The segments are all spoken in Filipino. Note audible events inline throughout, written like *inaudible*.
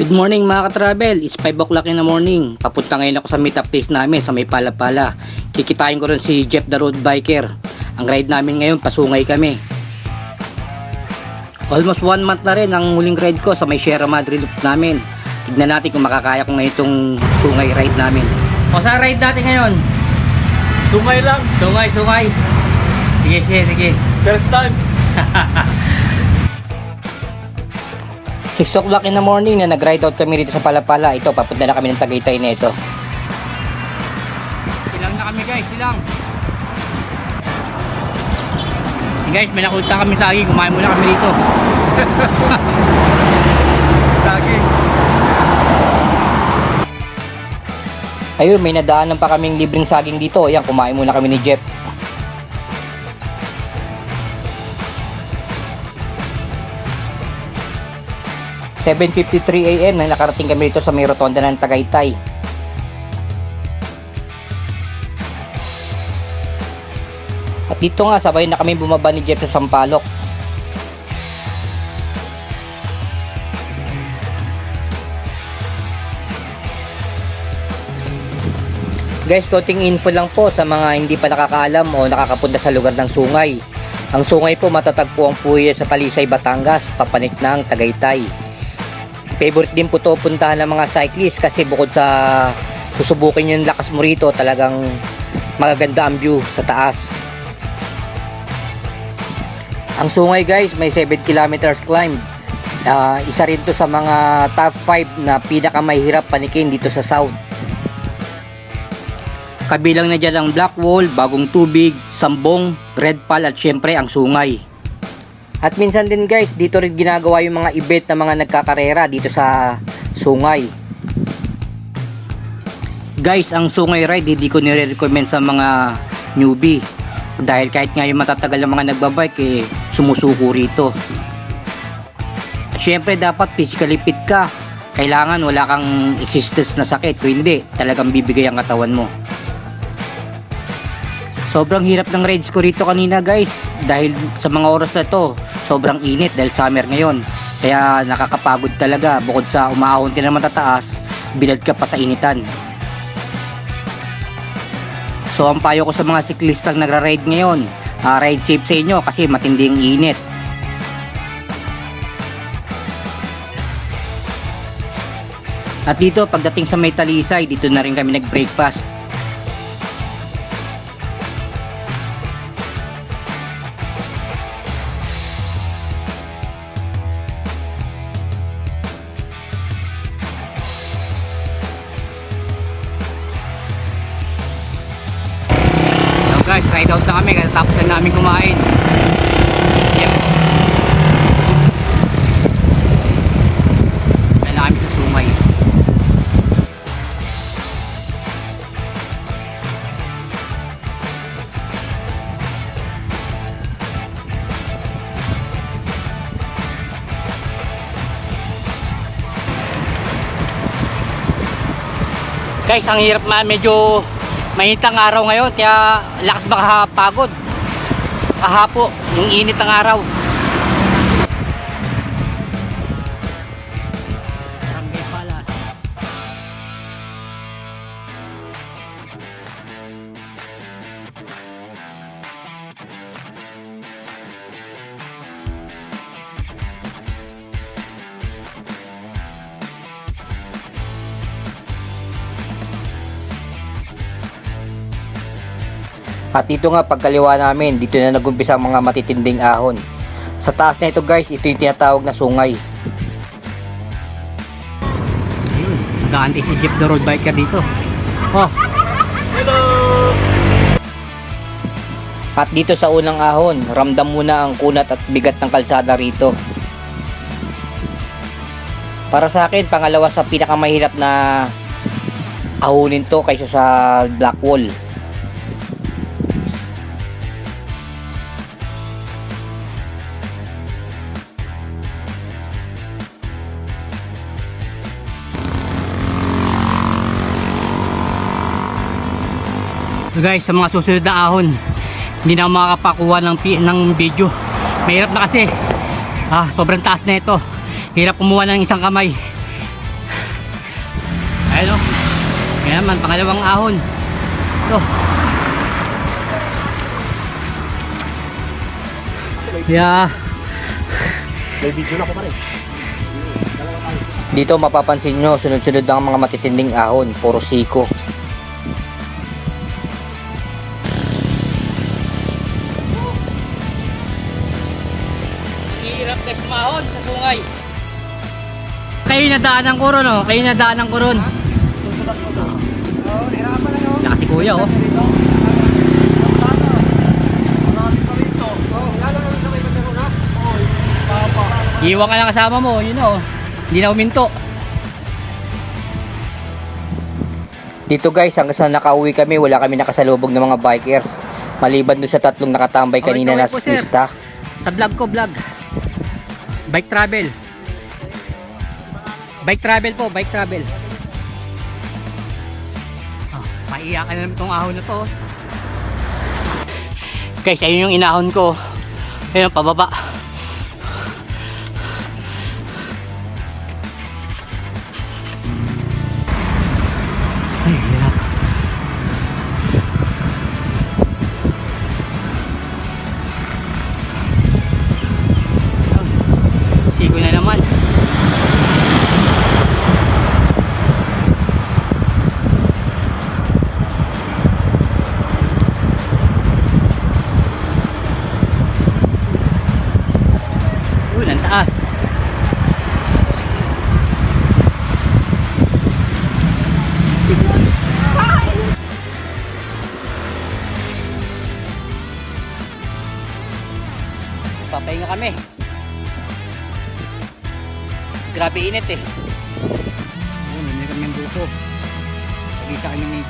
Good morning mga ka-travel, it's 5 o'clock in the morning. Papunta ngayon ako sa meetup place namin sa may Palapala. Kikitain ko rin si Jeff the Road Biker. Ang ride namin ngayon, pasungay kami. Almost one month na rin ang huling ride ko sa may Sierra Madre loop namin. Tignan natin kung makakaya ko ngayon itong sungay ride namin. O sa ride natin ngayon? Sumay lang. Sungay, sungay. Sige, sige, sige. First time. *laughs* 6 o'clock in the morning na nag-ride out kami rito sa Palapala. Ito, papunta na kami ng Tagaytay na ito. Silang na kami guys, silang. Hey guys, may nakulta kami sa agi. Kumain muna kami dito. *laughs* Saging. Ayun, may nadaanan pa kaming libreng saging dito. Ayan, kumain muna kami ni Jeff. ...7.53 a.m. na nakarating kami dito sa may rotonda ng Tagaytay. At dito nga, sabay na kami bumaba ni Jeff sa Sampalok. Guys, konting info lang po sa mga hindi pa nakakaalam o nakakapunta sa lugar ng Sungay. Ang Sungay po matatagpuan po yan sa Talisay, Batangas, papanik ng Tagaytay. Favorite din po to puntahan ng mga cyclist kasi bukod sa susubukin yung lakas mo rito, talagang magaganda ang view sa taas. Ang Sungay guys, may 7 kilometers climb. Ah, isa rin to sa mga top 5 na pinakamahirap panikin dito sa South. Kabilang na dyan ang Black Wall, Bagong Tubig, Sambong, Red Pal at syempre ang Sungay. At minsan din guys, dito rin ginagawa yung mga event ng mga nagkakarera dito sa Sungay. Guys, ang Sungay Ride hindi ko nire-recommend sa mga newbie. Dahil kahit nga yung matatagal ng mga nagbabike eh, sumusuko rito. At syempre dapat physically fit ka. Kailangan wala kang existence na sakit. Kung hindi, talagang bibigay ang katawan mo. Sobrang hirap ng rides ko rito kanina guys dahil sa mga oras na to sobrang init dahil summer ngayon. Kaya nakakapagod talaga. Bukod sa umahon ka na matataas bilad ka pa sa initan. So ang payo ko sa mga siklistang nagra-ride ngayon ah, ride safe sa inyo kasi matinding init. At dito pagdating sa may talisay dito na rin kami nag-breakfast Ride out na kami tapos na namin kumain. Yep. Dahil na kami sa sungay. Guys, ang hirap man medyo mainit ang araw ngayon kaya lakas makapagod kahapo yung init ng araw At dito nga pagkaliwa namin, dito na nagumpisa ang mga matitinding ahon. Sa taas na ito guys, ito yung tinatawag na sungay. Ayun, nag si Jeep the road biker dito. Oh, Hello. at dito sa unang ahon, ramdam muna ang kunat at bigat ng kalsada rito. Para sa akin, pangalawa sa pinakamahirap na ahonin to kaysa sa Black Wall. Guys, sa mga susunod na ahon, hindi na makakapakuha ng, pi- ng video. Mahirap na kasi. Ah, sobrang taas na ito. Hirap kumuha ng isang kamay. Ayun o. Kaya naman, pangalawang ahon. Ito. Yeah. May video na ko pa rin. Dito mapapansin nyo, sunod-sunod ang mga matitinding ahon, puro siko. Mahon sa sungay. Kayo nadaan ng kuron oh, kayo nadaan ng kuron. Yan si kuya oh. Iwan ka lang kasama mo, yun oh. Hindi na uminto. Dito guys, hanggang sa nakauwi kami, wala kami nakasalubog ng mga bikers. Maliban doon sa tatlong nakatambay Okay, kanina okay na siklista. Sa vlog ko, vlog. Bike travel. Bike travel po, bike travel. Oh, maiiyakan na naman itong ahon na to. Guys, ayun yung inahon ko. Ayun, pababa. Taas. Papahinga kami. Grabe init eh. Ayun, may kami ang buko. Pagkita kami ni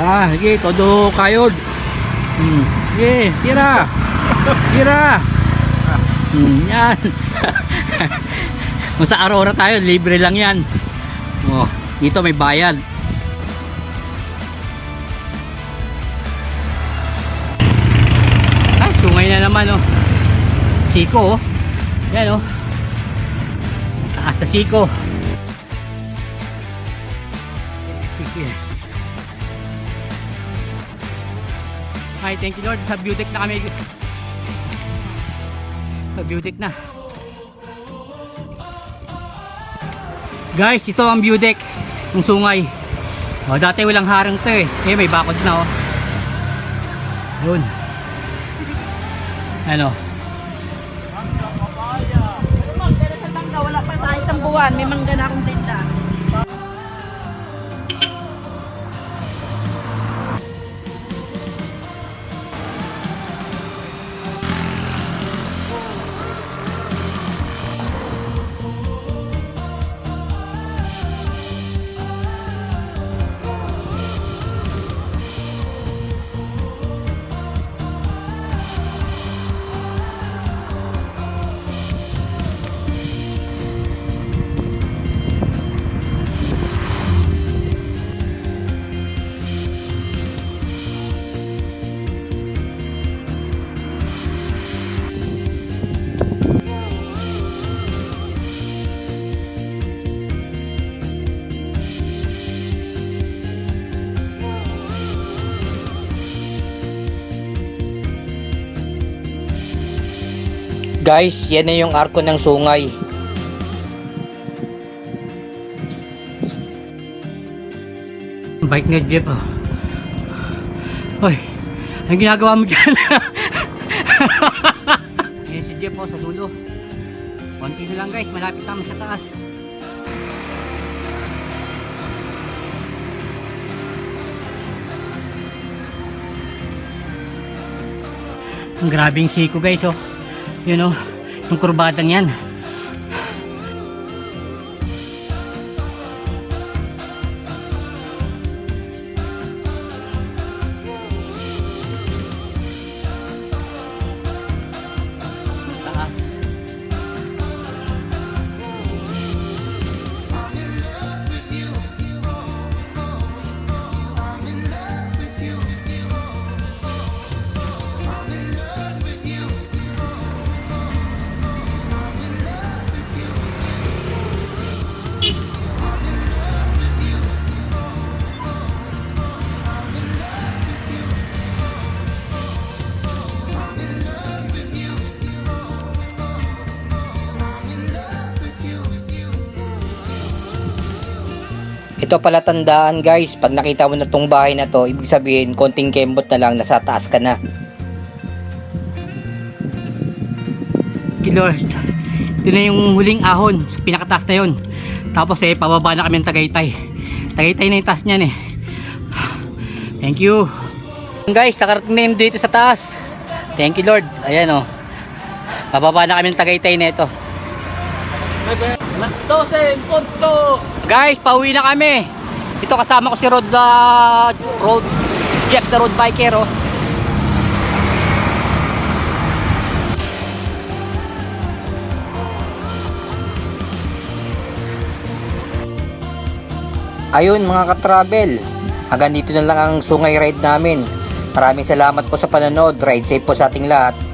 Ya, sige, todo kayod. Hmm. Sige, tira. Tira. Hmm, yan. *laughs* Kung Aurora tayo, libre lang yan. Oh, dito may bayad. Ay, tungay na naman oh. Siko oh. Yan oh. Taas na siko. Sige. Ay, thank you Lord. Sa beauty na kami. Sa beauty na. Guys, ito ang view deck ng sungay. Oh, dati walang harang to eh. Eh, may bakod na oh. Yun. Ano? Wala pa tayo isang buwan. May mangga na akong Guys, yan na yung arko ng sungay. Bike ni Jeff oh. Hoy, ang ginagawa mo dyan? *laughs* Ayan si Jeff oh, sa dulo. Konti na lang guys, malapit naman sa taas. Ang grabing siko guys oh. Yun oh, yung kurbadang yan. Ito pala tandaan guys, pag nakita mo na tong bahay na to, ibig sabihin konting kembot na lang, nasa taas ka na. Lord. Ito na yung huling ahon, sa pinakataas na yun. Tapos eh, pababa na kami ng Tagaytay. Tagaytay na yung taas niyan eh. Thank you. Guys, nakarating na yun dito sa taas. Thank you, Lord. Ayan oh. Pababa na kami ng Tagaytay na ito. Alas 12, punto! Guys, pauwi na kami. Ito kasama ko si Rod, ah, Road, Jeff the Road Biker oh. Ayun mga ka-travel, hanggang dito na lang ang sungay ride namin. Maraming salamat po sa panonood. Ride safe po sa ating lahat.